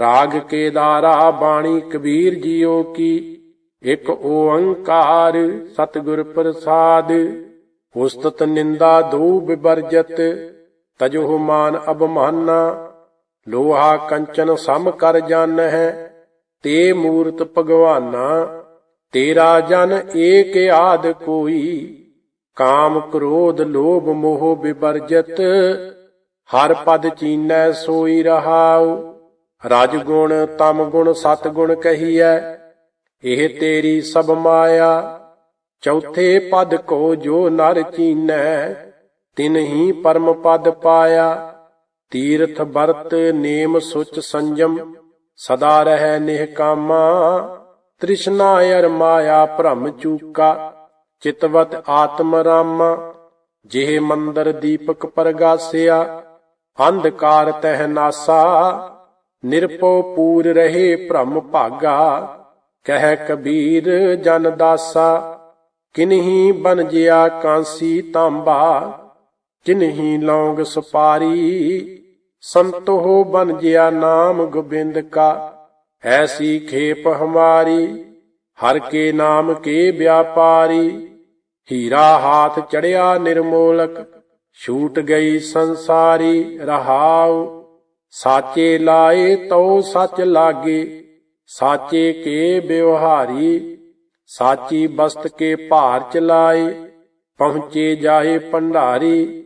ਰਾਗ ਕੇਦਾਰਾ ਬਾਣੀ ਕਬੀਰ ਜੀਓ ਕੀ, ਇੱਕ ਓੰਕਾਰ ਸਤਿਗੁਰ ਪ੍ਰਸਾਦ। ਉਸਤਤ ਨਿੰਦਾ ਦੋ ਬਿਵਰਜਤ ਤਜੋ ਮਾਨ ਅਬਮਾਨਾ। ਲੋਹਾ ਕੰਚਨ ਸਮ ਕਰ ਜਨ ਹੈ, ਤੇ ਮੂਰਤ ਭਗਵਾਨਾ। ਤੇਰਾ ਜਨ ਏਕ ਆਦ ਕੋਈ, ਕਾਮ ਕ੍ਰੋਧ ਲੋਭ ਮੋਹ ਬਿਵਰਜਤ ਹਰ ਪਦ ਚੀਨੈ ਸੋਈ ਰਹਾਉ ਰਜ ਗੁਣ ਤਮ ਗੁਣ ਸਤ ਗੁਣ ਕਹੀਐ, ਇਹ ਤੇਰੀ ਸਭ ਮਾਇਆ। ਚੌਥੇ ਪਦ ਕੋ ਜੋ ਨਰ ਚੀਨੈ, ਤਿਨ ਹੀ ਪਰਮ ਪਦ ਪਾਇਆ। ਤੀਰਥ ਵਰਤ, ਨੇਮ ਸੁਚ ਸੰਜਮ, ਸਦਾ ਰਹਿ ਨਿਹਕਾਮਾ ਤ੍ਰਿਸ਼ਨਾ ਅਰ ਮਾਇਆ ਭ੍ਰਮ ਚੂਕਾ, ਚਿਤਵਤ ਆਤਮ ਰਾਮਾ। ਜਿਹ ਮੰਦਰ ਦੀਪਕ ਪਰਗਾਸਿਆ, ਅੰਧਕਾਰ ਤਹਿ ਨਾਸਾ। ਨਿਰਪਉ ਪੂਰ ਰਹੇ ਭ੍ਰਮ ਭਾਗਾ, ਕਹਿ ਕਬੀਰ ਜਨ ਦਾਸਾ, ਕਿਨਹੀ ਬਨ ਜਿਆ ਕਾਂਸੀ ਤਾਂਬਾ, ਕਿਨਹੀ ਲੌਂਗ ਸੁਪਾਰੀ ਸੰਤੋ ਬਨ ਜਿਆ ਨਾਮ ਗੋਬਿੰਦ ਕਾ, ਐਸੀ ਖੇਪ ਹਮਾਰੀ, ਹਰ ਕੇ ਨਾਮ ਕੇ ਵਿਆਪਾਰੀ, ਹੀਰਾ ਹਾਥ ਚੜਿਆ ਨਿਰਮੋਲਕ, ਛੂਟ ਗਈ ਸੰਸਾਰੀ, ਰਹਾਉ ਸਾਚੇ ਲਾਏ ਤਉ ਸੱਚ ਲਾਗੇ, ਸਾਚੇ ਕੇ ਬਿਵਹਾਰੀ ਸਾਚੀ ਬਸਤ ਕੇ ਭਾਰ ਚਲਾਏ ਪਹੁੰਚੇ ਜਾਏ ਭੰਡਾਰੀ,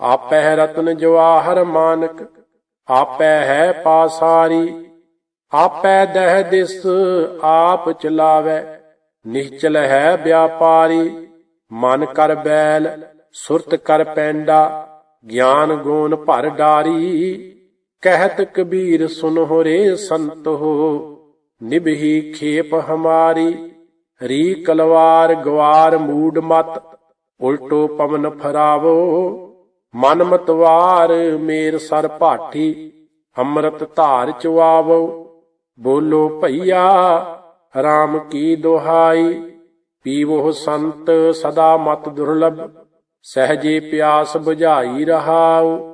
ਆਪੈ ਰਤਨ ਜਵਾਹਰ ਮਾਨਕ, ਆਪੈ ਹੈ ਪਾਸਾਰੀ, ਆਪੈ ਦਹਿ ਦਿਸ ਆਪ ਚਲਾਵੇ ਨਿਹਚਲ ਹੈ ਵਿਆਪਾਰੀ, ਮਨ ਕਰ ਬੈਲ, ਸੁਰਤ ਕਰ ਪੈਂਡਾ, ਗਿਆਨ ਗੋਨ ਭਰ ਡਾਰੀ। ਕਹਿਤ ਕਬੀਰ ਸੁਨੋ ਰੇ ਸੰਤੋ ਨਿਭਹੀ ਖੇਪ ਹਮਾਰੀ ਰੀ ਕਲਵਾਰ ਗਵਾਰ ਮੂਡ ਮਤ, ਉਲਟੋ ਪਵਨ ਫਰਾਵੋ। ਮਨ ਮਤਵਾਰ ਮੇਰ ਸਰ ਭਾਠੀ, ਅੰਮ੍ਰਿਤ ਧਾਰ ਚੁਆਵੋ। ਬੋਲੋ ਭਈਆ RAM ਕੀ ਦੁਹਾਈ? ਪੀਵੋ ਸੰਤ ਸਦਾ ਮਤ ਦੁਰਲਭ, ਸਹਜੇ ਪਿਆਸ ਬੁਝਾਈ ਰਹਾਓ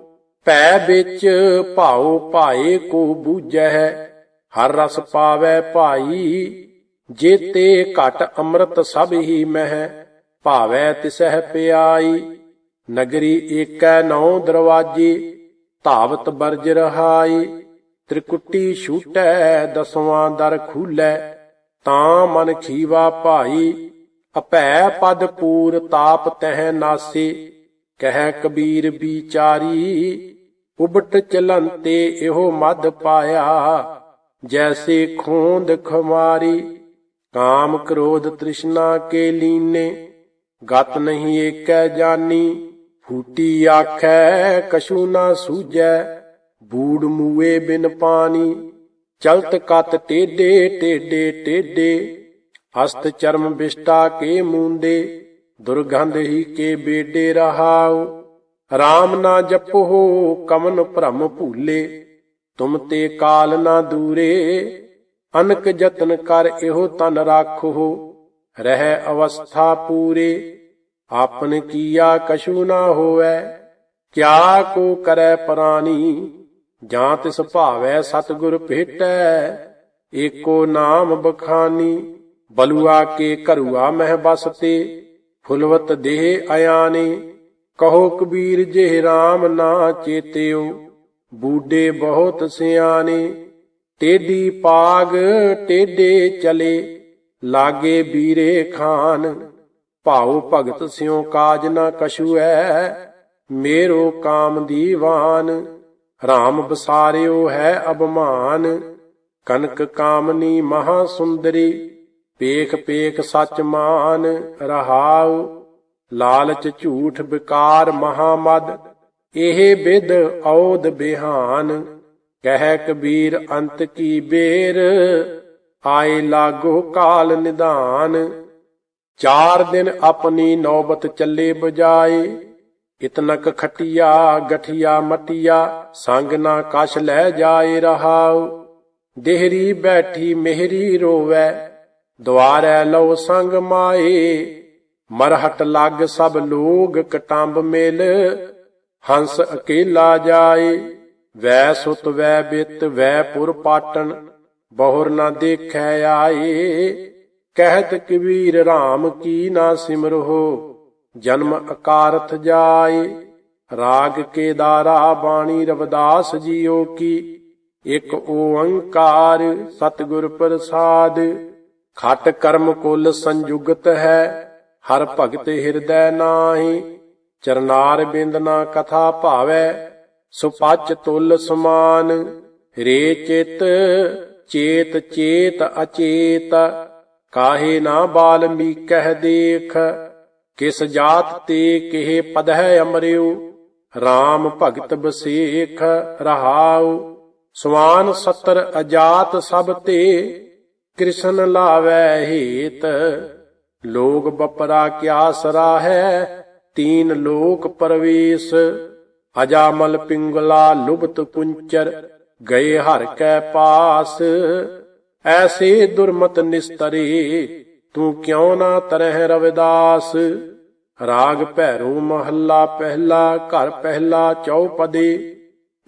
ਭੈ ਵਿੱਚ ਭਾਉ ਭਾਏ ਕੋ ਬੂਝੈ, ਹਰ ਰਸ ਪਾਵੈ ਭਾਈ ਜੇਤੇ ਘਟ ਅੰਮ੍ਰਿਤ ਸਭ ਹੀ ਮਹਿ, ਭਾਵੈ ਤਿਸਹਿ ਪਿਆਈ। ਨਗਰੀ ਏਕੈ ਨੌ ਦਰਵਾਜੇ, ਧਾਵਤ ਬਰਜ ਰਹਾਈ। ਤ੍ਰਿਕੁਟੀ ਛੂਟੈ ਦਸਵਾਂ ਦਰ ਖੂਲੈ, ਤਾਂ ਮਨ ਖੀਵਾ ਭਾਈ। ਅਪੈ ਪਦ ਪੂਰ ਤਾਪ ਤਹਿ ਨਾਸੇ, ਕਹਿ ਕਬੀਰ ਵਿਚਾਰੀ ਉਬਟ ਚਲਨ ਤੇ ਇਹੋ ਮਦ ਪਾਇਆ। ਜੈਸੇ ਖੋਂਦ ਖਮਾਰੀ, ਕਾਮ ਕ੍ਰੋਧ ਤ੍ਰਿਸ਼ਨਾ ਕੇ ਲੀਨੇ, ਗਤ ਨਹੀਂ ਏਕੈ ਜਾਨੀ, ਫੂਟੀ ਆਖੈ ਕਛੂ ਨਾ ਸੂਜੈ, ਬੂੜ ਮੂਏ ਬਿਨ ਪਾਣੀ ਚਲਤ ਕਤ ਟੇਡੇ ਟੇਡੇ ਟੇਡੇ ਹਸਤ ਚਰਮ ਬਿਸ਼ਟਾ ਕੇ ਮੂੰਦੇ, ਦੁਰਗੰਧ ਹੀ ਕੇ ਬੇਡੇ ਰਹਾਉ। RAM ਨਾ ਜਪੋ ਕਮਨ ਭ੍ਰਮ ਭੂਲੇ। ਤੁਮ ਤੇ ਕਾਲ ਨਾ ਦੂਰੇ, ਅਨਕ ਯਤਨ ਕਰ ਇਹੋ ਤਨ ਰਾਖੋ ਰਹਿ ਅਵਸਥਾ ਪੂਰੇ, ਆਪਨ ਕੀਆ ਕਛੂ ਨਾ ਹੋਵੇ। ਕਿਆ ਕੋ ਕਰੈ ਪ੍ਰਾਨੀ, ਜਾਂ ਤਿਸ ਭਾਵੈ ਸਤਿਗੁਰ ਭੇਟੈ। ਏਕੋ ਨਾਮ ਬਖਾਨੀ, ਬਲੂਆ ਕੇ ਘਰੂਆ ਮਹਿ ਬਸਤੇ। ਫੁਲਵਤ ਦੇਹ ਆਯਾਨੇ ਕਹੋ ਕਬੀਰ ਜਿਹ RAM ਨਾ ਚੇਤਿਓ ਬੂਡੇ ਬਹੁਤ ਸਿਆਣੇ ਟੇਡੀ ਪਾਗ ਟੇਡੇ ਚਲੇ, ਲਾਗੇ ਵੀਰੇ ਖਾਨ, ਭਾਉ ਭਗਤ ਸਿਉ ਕਾਜ ਨਾ ਕਛੂ ਐ ਮੇਰੋ ਕਾਮ ਦੀਵਾਨ RAM ਬਸਾਰਿਓ ਹੈ ਅਭਮਾਨ, ਕਨਕ ਕਾਮਨੀ ਮਹਾ ਸੁੰਦਰੀ, ਪੇਖ ਪੇਖ ਸਚ ਮਾਨ ਰਹਾਉ ਲਾਲਚ ਝੂਠ ਵਿਕਾਰ ਮਹਾਮਦ, ਇਹ ਵਿਦ ਔਦ ਬਿਹਾਨ। ਕਹਿ ਕਬੀਰ ਅੰਤ ਕੀ ਬੇਰ, ਆਏ ਲਾਗੋ ਕਾਲ ਨਿਧਾਨ ਚਾਰ ਦਿਨ ਆਪਣੀ ਨੌਬਤ ਚੱਲੇ ਬਜਾਏ, ਇਤਨਕ ਖਟਿਆ, ਗਠਿਆ, ਮਟਿਆ, ਸੰਗ ਨਾ ਕਛ ਲੈ ਜਾਏ ਰਹਾਉ। ਦੇਹਰੀ ਬੈਠੀ ਮਿਹਰੀ ਰੋਵੈ, ਦੁਆਰੈ ਲਉ ਸੰਗ ਮਾਏ ਮਰਹਟ ਲੱਗ ਸਭ ਲੋਗ ਕਟੰਬ ਮੇਲ, ਹੰਸ ਅਕੇਲਾ ਜਾਏ। ਵੈ ਸੁਤ, ਵੈ ਬਿਤ, ਵੈ ਪੁਰ ਪਾਟਣ, ਬਹੁਰ ਨਾ ਦੇਖੈ ਆਏ। ਕਹਿਤ ਕਬੀਰ RAM ਕੀ ਨਾ ਸਿਮਰੋ ਜਨਮ ਅਕਾਰਥ ਜਾਏ। ਰਾਗ ਕੇਦਾਰਾ ਬਾਣੀ ਰਵਦਾਸ ਜੀਓ ਕੀ, ਇਕ ਓੰਕਾਰ ਸਤਿਗੁਰ ਪ੍ਰਸਾਦ। ਖਟ ਕਰਮ ਕੁਲ ਸੰਯੁਗਤ ਹੈ ਹਰ ਭਗਤ ਹਿਰਦੈ ਨਾਹੀ, ਚਰਨਾਰ ਬਿੰਦ ਨਾ ਕਥਾ ਭਾਵੈ ਸੁਪਚ ਤੁਲ ਸਮਾਨ, ਰੇ ਚਿਤ, ਚੇਤ ਚੇਤ ਅਚੇਤ, ਕਾਹੇ ਨਾ ਬਾਲਮੀ ਕਹਿ ਦੇਖ, ਕਿਸ ਜਾਤ ਤੇ ਕਿਹ ਪਦ ਹੈ ਅਮਰਿਓ RAM ਭਗਤ ਬਸੇਖ ਰਹਾਉ ਸਵਾਨ ਸਤਰ ਅਜਾਤ ਸਭ ਤੇ, ਕ੍ਰਿਸ਼ਨ ਲਾਵੈ ਹੇਤ। ਲੋਗ ਬਪਰਾ ਕਿਆ ਸਰਾ ਹੈ ਤੀਨ ਲੋਕ ਪਰਵੇਸ਼। ਅਜਾਮਲ ਪਿੰਗਲਾ ਲੁਬਤ ਕੁੰਚਰ ਗਏ ਹਰ ਕੈ ਪਾਸ। ਐਸੇ ਦੁਰਮਤ ਨਿਸਤਰੇ, ਤੂੰ ਕਿਉ ਨਾ ਤਰਹਿ ਰਵਿਦਾਸ? ਰਾਗ ਭੈਰੂ ਮਹੱਲਾ ਪਹਿਲਾ, ਘਰ ਪਹਿਲਾ ਚੌਪਦੇ।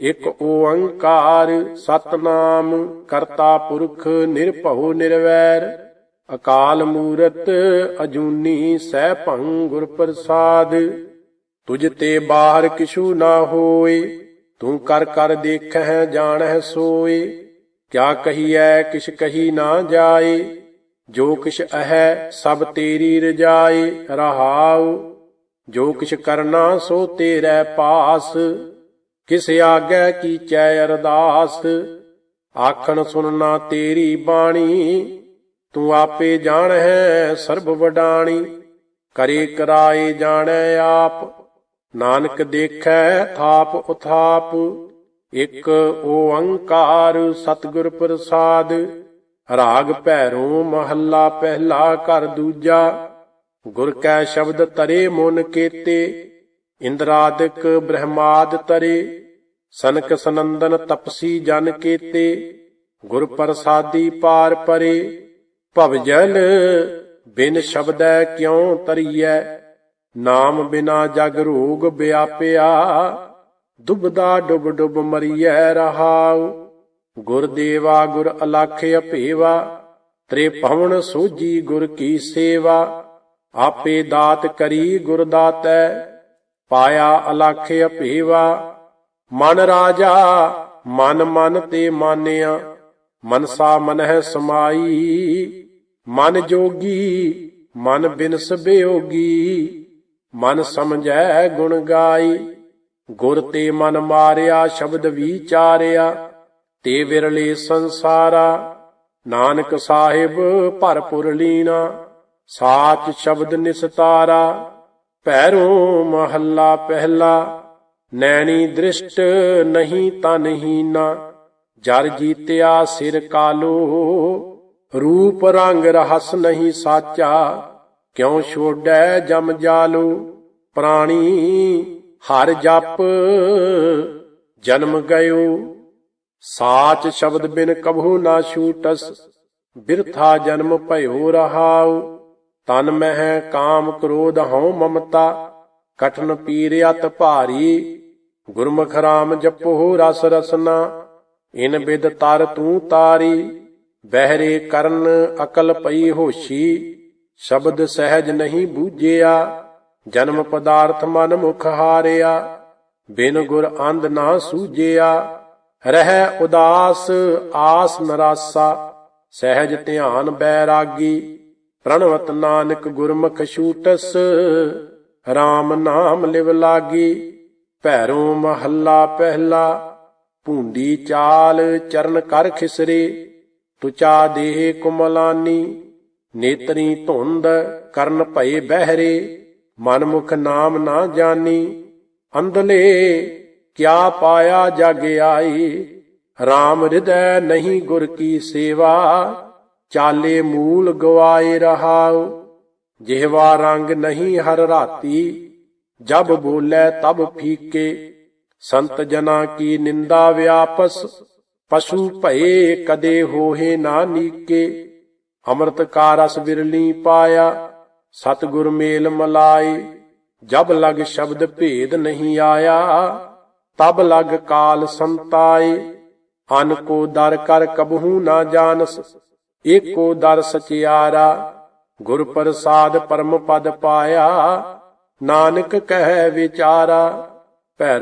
ਇਕ ਓੰਕਾਰ, ਸਤਨਾਮ, ਕਰਤਾ ਪੁਰਖ ਨਿਰਭਉ ਨਿਰਵੈਰ। ਅਕਾਲ ਮੂਰਤ ਅਜੂਨੀ ਸਹਿ ਭੰਗ ਗੁਰ ਪ੍ਰਸਾਦ। ਤੁਝ ਤੇ ਬਾਹਰ ਕਿਛੂ ਨਾ ਹੋਏ, ਤੂੰ ਕਰ ਕਰ ਦੇਖਹਿ ਜਾਣਹਿ ਸੋਏ। ਕਿਆ ਕਹੀਐ, ਕਿਛ ਕਹੀ ਨਾ ਜਾਏ, ਜੋ ਕਿਛ ਅਹੈ ਸਭ ਤੇਰੀ ਰਜਾਏ, ਰਹਾਉ। ਜੋ ਕਿਛ ਕਰਨਾ ਸੋ ਤੇਰੇ ਪਾਸ, ਕਿਸ ਆਗੈ ਕੀਚੈ ਅਰਦਾਸ। ਆਖਣ ਸੁਣਨਾ ਤੇਰੀ ਬਾਣੀ ਤੂੰ ਆਪੇ ਜਾਣਹਿ ਸਰਬ ਵਡਾਣੀ, ਕਰੇ ਕਰਾਏ ਜਾਣੈ ਆਪ। ਨਾਨਕ ਦੇਖੈ ਥਾਪ ਉਥਾਪ, ਇਕ ਓੰਕਾਰ ਸਤਿਗੁਰ ਪ੍ਰਸਾਦ। ਰਾਗ ਭੈਰੋ ਮਹੱਲਾ ਪਹਿਲਾ ਘਰ ਦੂਜਾ, ਗੁਰ ਕੈ ਸ਼ਬਦ ਤਰੇ ਮਨ ਕੀਤੇ, ਇੰਦਰਾਦਿਕ ਬ੍ਰਹਮਾਦ ਤਰੇ ਸਨਕ ਸਨੰਦਨ ਤਪਸੀ ਜਨ ਕੀਤੇ, ਗੁਰ ਪ੍ਰਸਾਦੀ ਪਾਰ ਪਰੇ। ਭਵ ਜਲ ਬਿਨ ਸ਼ਬਦੈ ਕਿਉ ਤਰੀਐ? ਨਾਮ ਬਿਨਾ ਜਗ ਰੋਗ ਵਿਆਪਿਆ। ਦੁਬਦਾ ਡੁਬ ਡੁਬ ਮਰੀਐ ਰਹਾਉ। ਗੁਰ ਦੇਵਾ ਗੁਰ ਅਲਖ ਅਭੇਵਾ ਤ੍ਰੇ ਭਵਨ ਸੋਜੀ ਗੁਰ ਕੀ ਸੇਵਾ। ਆਪੇ ਦਾਤ ਕਰੀ ਗੁਰ ਦਾਤੈ। ਪਾਇਆ ਅਲਖ ਅਭੇਵਾ ਮਨ ਰਾਜਾ, ਮਨ ਮਨ ਤੇ ਮਾਨਿਆ। ਮਨਸਾ ਮਨਹਿ ਸਮਾਈ, ਮਨ ਜੋਗੀ, ਮਨ ਬਿਨਸ ਬਿਯੋਗੀ ਮਨ ਸਮਝੈ ਗੁਣ ਗਾਈ, ਗੁਰ ਤੇ ਮਨ ਮਾਰਿਆ ਸ਼ਬਦ ਵਿਚਾਰਿਆ, ਤੇ ਵਿਰਲੇ ਸੰਸਾਰਾ, ਨਾਨਕ ਸਾਹਿਬ ਭਰਪੁਰ ਲੀਨਾ, ਸਾਚ ਸ਼ਬਦ ਨਿਸਤਾਰਾ ਪੈਰੋਂ ਮਹੱਲਾ ਪਹਿਲਾ, ਨੈਣੀ ਦ੍ਰਿਸ਼ਟ ਨਹੀਂ ਤਨਹੀਨਾ ਜਰ ਜੀਤਿਆ ਸਿਰ ਕਾਲੋ, ਰੂਪ ਰੰਗ ਰਹਸ ਨਹੀਂ ਸਾਚਾ, ਕਿਉ ਛੋੜੈ ਜਮ ਜਾਲੋ? ਪ੍ਰਾਣੀ ਹਰ ਜਪ ਜਨਮ ਗਇਓ। ਸਾਚ ਸ਼ਬਦ ਬਿਨ ਕਬਹੂ ਨਾ ਛੂਟਸ, ਬਿਰਥਾ ਜਨਮ ਭਇਓ ਰਹਾਉ। ਤਨ ਮਹਿ ਕਾਮ ਕ੍ਰੋਧ ਹਉ ਮਮਤਾ, ਕਠਨ ਪੀਰ ਭਾਰੀ, ਗੁਰਮੁਖ ਰਾਮ ਜਪੋ ਰਸ ਰਸਨਾ। ਇਨ ਬਿਦ ਤਰ ਤੂੰ ਤਾਰੀ, ਬਹਿਰੇ ਕਰਨ ਅਕਲ ਪਈ ਹੋਸ਼ੀ, ਸ਼ਬਦ ਸਹਿਜ ਨਹੀਂ ਬੂਝਿਆ, ਜਨਮ ਪਦਾਰਥ ਮਨ ਮੁਖ ਹਾਰਿਆ, ਬਿਨ ਗੁਰ ਅੰਧ ਨਾ ਸੂਝਿਆ, ਰਹਿ ਉਦਾਸ, ਆਸ ਨਰਾਸਾ, ਸਹਿਜ ਧਿਆਨ ਬੈਰਾਗੀ, ਪ੍ਰਣਵਤ ਨਾਨਕ ਗੁਰਮੁਖ ਛੂਟਸ RAM ਨਾਮ ਲਿਵ ਲਾਗੀ, ਭੈਰੋਂ ਮਹੱਲਾ ਪਹਿਲਾ ਭੂੰਡੀ ਚਾਲ ਚਰਨ ਕਰ ਖਿਸਰੇ, ਤੁਚਾ ਦੇਹ ਕੁਮਲਾਨੀ, ਨੇਤਰੀ ਧੁੰਦ ਕਰਨ ਭਏ ਬਹਿਰੇ ਮਨ ਮੁਖ ਨਾਮ ਨਾ ਜਾਣੀ ਅੰਧਲੇ ਕਿਆ ਪਾਇਆ ਜਗ ਆਈ, RAM ਹਿਰਦੈ ਨਹੀਂ ਗੁਰ ਕੀ ਸੇਵਾ, ਚਾਲੇ ਮੂਲ ਗਵਾਏ ਰਹਾਉ, ਜਿਹਵਾ ਰੰਗ ਨਹੀਂ ਹਰ ਰਾਤੀ, ਜਬ ਬੋਲੇ ਤਬ ਫੀਕੇ ਸੰਤ ਜਨਾ ਕੀ ਨਿੰਦਾ ਵਿਆਪਸ, ਪਸ਼ੂ ਭਏ ਕਦੇ ਹੋਏ ਨਾ ਨੀਕੇ। ਅੰਮ੍ਰਿਤ ਕਾ ਰਸ ਬਿਰਲੀ ਪਾਇਆ, ਸਤਿਗੁਰ ਮੇਲ ਮਲਾਏ। ਜਬ ਲਗ ਸ਼ਬਦ ਭੇਦ ਨਹੀਂ ਆਇਆ, ਤਬ ਲਗ ਕਾਲ ਸੰਤਾਏ। ਅਨ ਕੋ ਦਰ ਕਰ ਕਬਹੂ ਨਾ ਜਾਣਸ, ਏਕੋ ਦਰ ਸਚਿਆਰਾ। ਗੁਰ ਪ੍ਰਸਾਦ ਪਰਮ ਪਦ ਪਾਇਆ, ਨਾਨਕ ਕਹੈ ਵਿਚਾਰਾ।